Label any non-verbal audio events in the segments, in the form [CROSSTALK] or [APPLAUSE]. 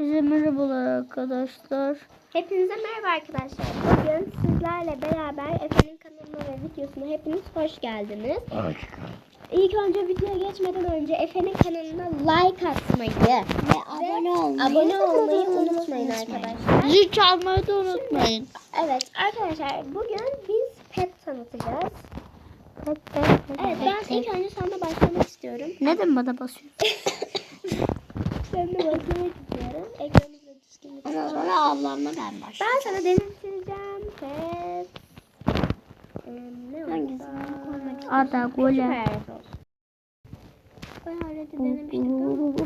Size merhabalar arkadaşlar. Hepinize merhaba arkadaşlar. Bugün sizlerle beraber Efe'nin kanalına ve videosuna hepiniz hoş geldiniz. İlk önce videoya geçmeden önce Efe'nin kanalına like atmayı ve abone olmayı, abone olmayı unutmayın arkadaşlar. Zil çalmayı da unutmayın. Evet arkadaşlar bugün biz pet tanıtacağız. Evet ben ilk önce sana başlamak istiyorum. Neden bana basıyorsun? [LAUGHS] Seninle başlamak istiyorum. Ekranımızda düzgün Ondan sonra ablamla ben başlayayım. Ben sana denettireceğim pet. Ee, ne Hangisini koymak istiyorsun? Ada Küçük gole. olsun. Hayaleti denemiştik ama.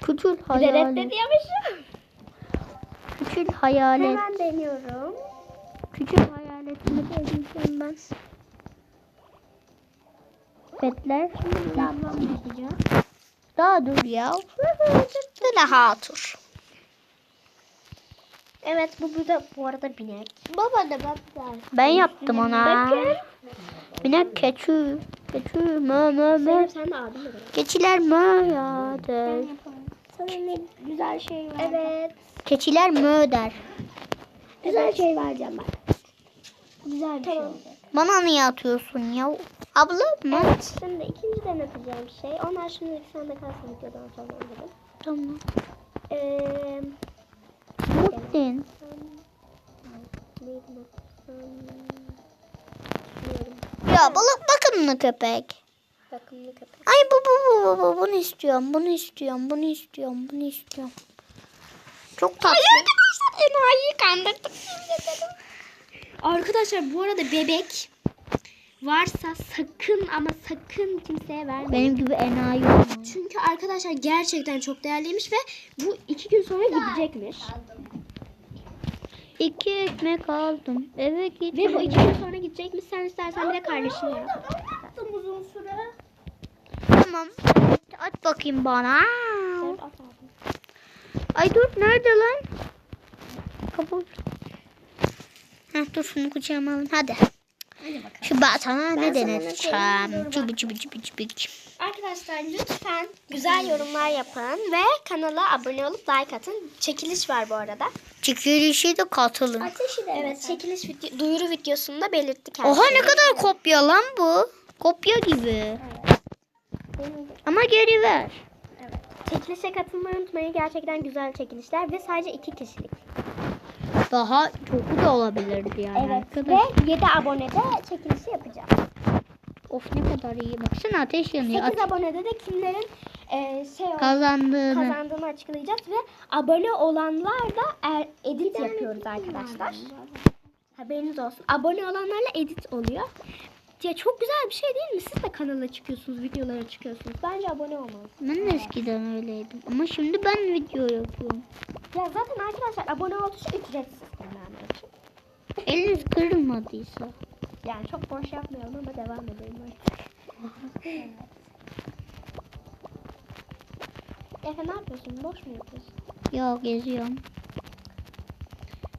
Küçül Bir de hayalet. reddediyormuşum. Küçül hayalet. Hemen deniyorum. Küçül hayaletimi de edeceğim ben. Petler. Şimdi ablam yapacağım. Daha dur ya. Daha tur. Evet bu burada bu arada binek. Baba da bak. Ben yaptım ona. Bakın. Binek keçi. Keçi mö mö mö. Sen de. Keçiler mö ya der. Sana ne güzel şey var. Evet. Keçiler mö der. Güzel şey vereceğim ben. Güzel bir şey olacak. Bana niye atıyorsun ya? Abla mı? Evet. Şimdi ikinci deneteceğim şey. Onlar şimdi sen de kalsın videodan sonra dedim. Tamam. Hmm, Bilmiyorum. Ya balık bakımlı köpek. Bakımlı köpek. Ay bu bu bu bu bu bunu istiyorum. Bunu istiyorum. Bunu istiyorum. Bunu istiyorum. Çok tatlı. Enayi kandırdık. Arkadaşlar bu arada bebek varsa sakın ama sakın kimseye vermeyin. Benim gibi enayi olma. Çünkü arkadaşlar gerçekten çok değerliymiş ve bu iki gün sonra gidecekmiş. İki ekmek aldım. Eve Ve bu gittim. iki gün sonra gidecekmiş. Sen istersen bir de kardeşini yap. Yaptım uzun süre. Tamam. At bakayım bana. Ay dur nerede lan? Kabul. Heh, dur şunu kucağıma alın. Hadi. Şu ben sana ne sana ne deneteceğim? Çıbı çıbı çıbı çıbı. Arkadaşlar lütfen güzel yorumlar yapın ve kanala abone olup like atın. Çekiliş var bu arada. Çekilişe de katılın. Ateşi de Evet çekiliş video, duyuru videosunda belirttik. her Oha şeyi. ne kadar kopya lan bu. Kopya gibi. Benim- Ama geri ver. Çekilişe katılmayı unutmayın. Gerçekten güzel çekilişler ve sadece iki kişilik. Daha çoku da olabilirdi yani Evet arkadaş. ve 7 abonede çekilişi yapacağız. Of ne kadar iyi. Baksana ateş yanıyor. 8 Ate- abonede de kimlerin e, şey kazandığını. kazandığını açıklayacağız ve abone olanlar da er, edit yapıyoruz arkadaşlar. Haberiniz olsun. Abone olanlarla edit oluyor. Ya çok güzel bir şey değil mi? Siz de kanala çıkıyorsunuz, videolara çıkıyorsunuz. Bence abone olmalısınız. Ben de eskiden öyleydim. Ama şimdi ben video yapıyorum. Ya zaten arkadaşlar abone olduğu için ücretsiz kanallar için. Eliniz kırılmadıysa. Yani çok boş yapmayalım ama devam edelim artık. [LAUGHS] Efe ne yapıyorsun? Boş mu yapıyorsun? Yok geziyorum.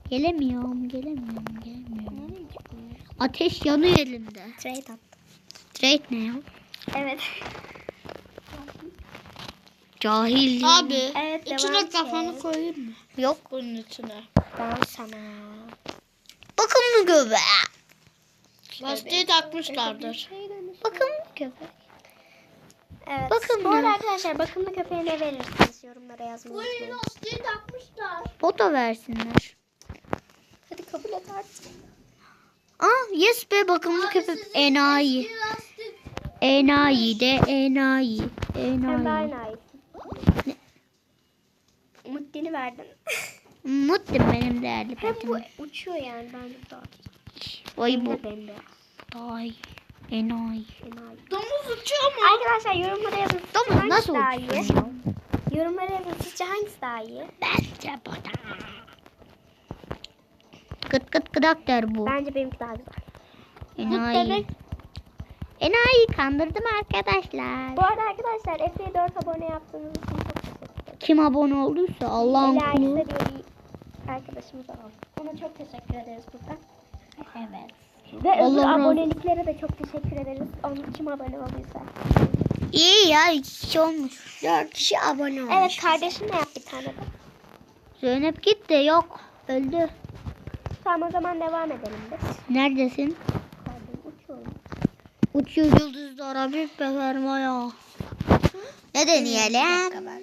Gelemiyorum, gelemiyorum, gelemiyorum. Nereye? Ateş yanıyor elinde. Trade attım. Trade ne ya? Evet. Cahil. Abi Evet, içine kafanı koyayım mı? Yok. Bunun içine. Ben sana. Bakımlı göbek. Lastiği takmışlardır. Bakımlı köpek. Evet. Bakın Bu arada arkadaşlar bakımlı köpeğe ne verirsiniz yorumlara yazmayı unutmayın. lastiği takmışlar. Foto versinler. Hadi kabul et artık. Aa yes be bakımlı köpek. Enayi. Enayi de enayi. De Enayi. dili verdin. [LAUGHS] Mutlum benim değerli Hem bu uçuyor yani bence daha Vay bu. Ay. Enayi. Enayi. Domuz uçuyor mu? Arkadaşlar yorumlara yazın. Domuz hangisi nasıl daha uçuyor? Yorumlara yazın. Sizce hangisi daha iyi? Bence bu da. Gıt gıt gıdak der bu. Bence benimki daha güzel. Enayi. bebek. Enayi kandırdım arkadaşlar. Bu arada arkadaşlar Efe'ye 4 abone yaptığınız için çok teşekkür ederim. Kim abone olduysa Allah'ın Ela kulu. diye bir arkadaşımız var. Ona çok teşekkür ederiz buradan. Evet. Ve öbür Allah razı- aboneliklere de çok teşekkür ederiz. Onun kim abone olduysa. İyi ya iki kişi olmuş. Dört kişi abone olmuş. Evet kardeşimle yap bir tane de. Zeynep gitti yok. Öldü. Tamam o zaman devam edelim biz. Neredesin? Kardeşim uçuyorum. Uçuyor yıldızlara bir befermaya. Ne deneyelim?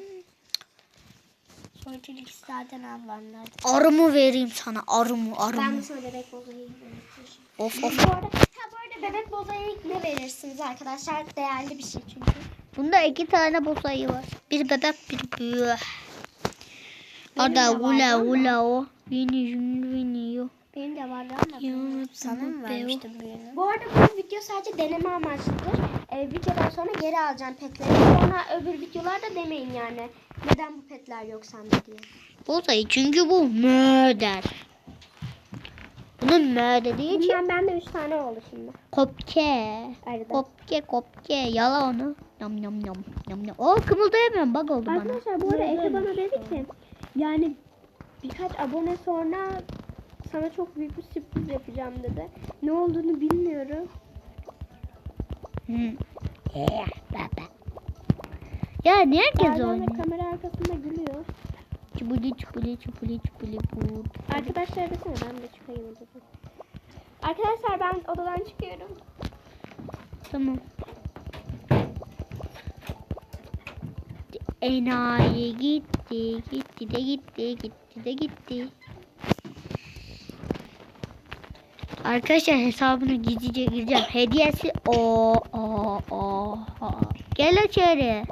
İkisi zaten ablamlar. Arımı vereyim sana. Arımı Ben arımı. de sana bebek bozayı vereceğim. Of Bu of. arada, ha bu arada bebek bozayı ne verirsiniz arkadaşlar? Değerli bir şey çünkü. Bunda iki tane bozayı var. Bir bebek bir büyük. Orada ula ula o. Vini vini yo. Benim de var ama. Sana mı vermiştim birini? Bu arada bu video sadece deneme amaçlıdır. Ee, videodan sonra geri alacağım petleri. Sonra öbür videolarda demeyin yani. Neden bu petler yok sende diye. Bozayı çünkü bu mö der. Bunun mö dediği için Bundan bende 3 tane oldu şimdi. kopke. Arada. Kopke kopke. Yala onu. Yam yam yam. Yam yam. O kımıldayamıyorum. Bak oldu bana. Arkadaşlar bu arada Efe bana dedi ki yani birkaç abone sonra sana çok büyük bir sürpriz yapacağım dedi. Ne olduğunu bilmiyorum. Eh, baba. Ya niye herkes Bazen de oynuyor? kamera arkasında gülüyor. Çubuli çubuli çubuli çubuli bu. Arkadaşlar desene ben de çıkayım odadan. Arkadaşlar ben odadan çıkıyorum. Tamam. Enayi gitti, gitti de gitti, gitti de gitti. Arkadaşlar hesabına gizlice gireceğim. Hediyesi o o o. Gel içeri.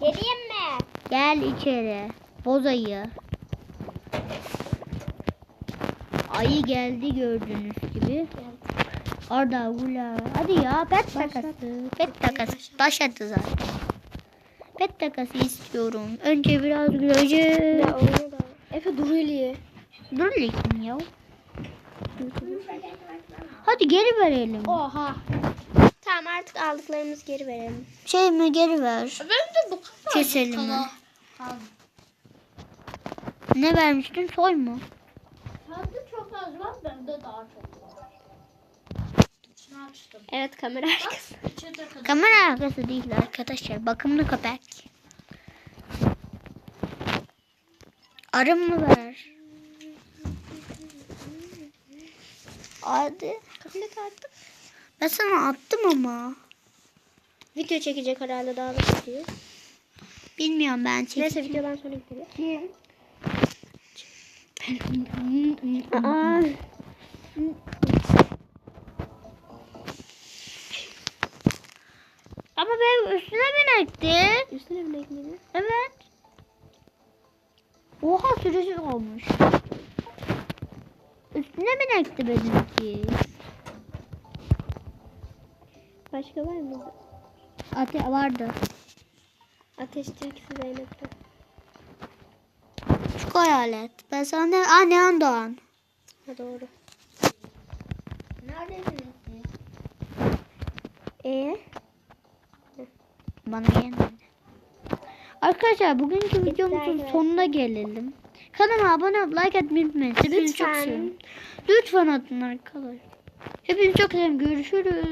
Geleyim mi? Gel içeri. Boz ayı. Geldi gördüğünüz gibi. Orada ula. Hadi ya pet takası. Pet takası. Başladı zaten. Pet takası istiyorum. Önce biraz. Ya da. Efe Duruli. Dur kim ya. Hadi geri verelim. Oha. Tamam artık aldıklarımızı geri verelim. Şey mi geri ver. Ben de bu kadar. Keselim mi? Ne vermiştin? Soy mu? Sende çok az var, bende daha çok var. Açtım. Evet kamera arkası. Kamera arkası değil arkadaşlar. Bakımlı köpek. Arım mı ver? Hadi. Et artık. Ben sana attım ama. Video çekecek herhalde davet ediyor. Bilmiyorum ben çekeceğim. Neyse videodan sonra gidelim. Aa. Ama benim üstüne binekti. Üstüne mi ekmeğini? Evet. Oha süresiz olmuş. Üstüne binekti benimki. Başka var mı? Ate vardı. Ateş tilkisi Zeynep'te. Şu hayalet. Ben sana ne? Aa Neon Doğan. Ha doğru. Neredesiniz siz? Ee? Bana gelmedi. Arkadaşlar bugünkü videomuzun sonuna gelelim. Kanalıma abone olup like atmayı unutmayın. Hepinizi çok seviyorum. Lütfen atın arkadaşlar. Hepinizi çok seviyorum. Görüşürüz.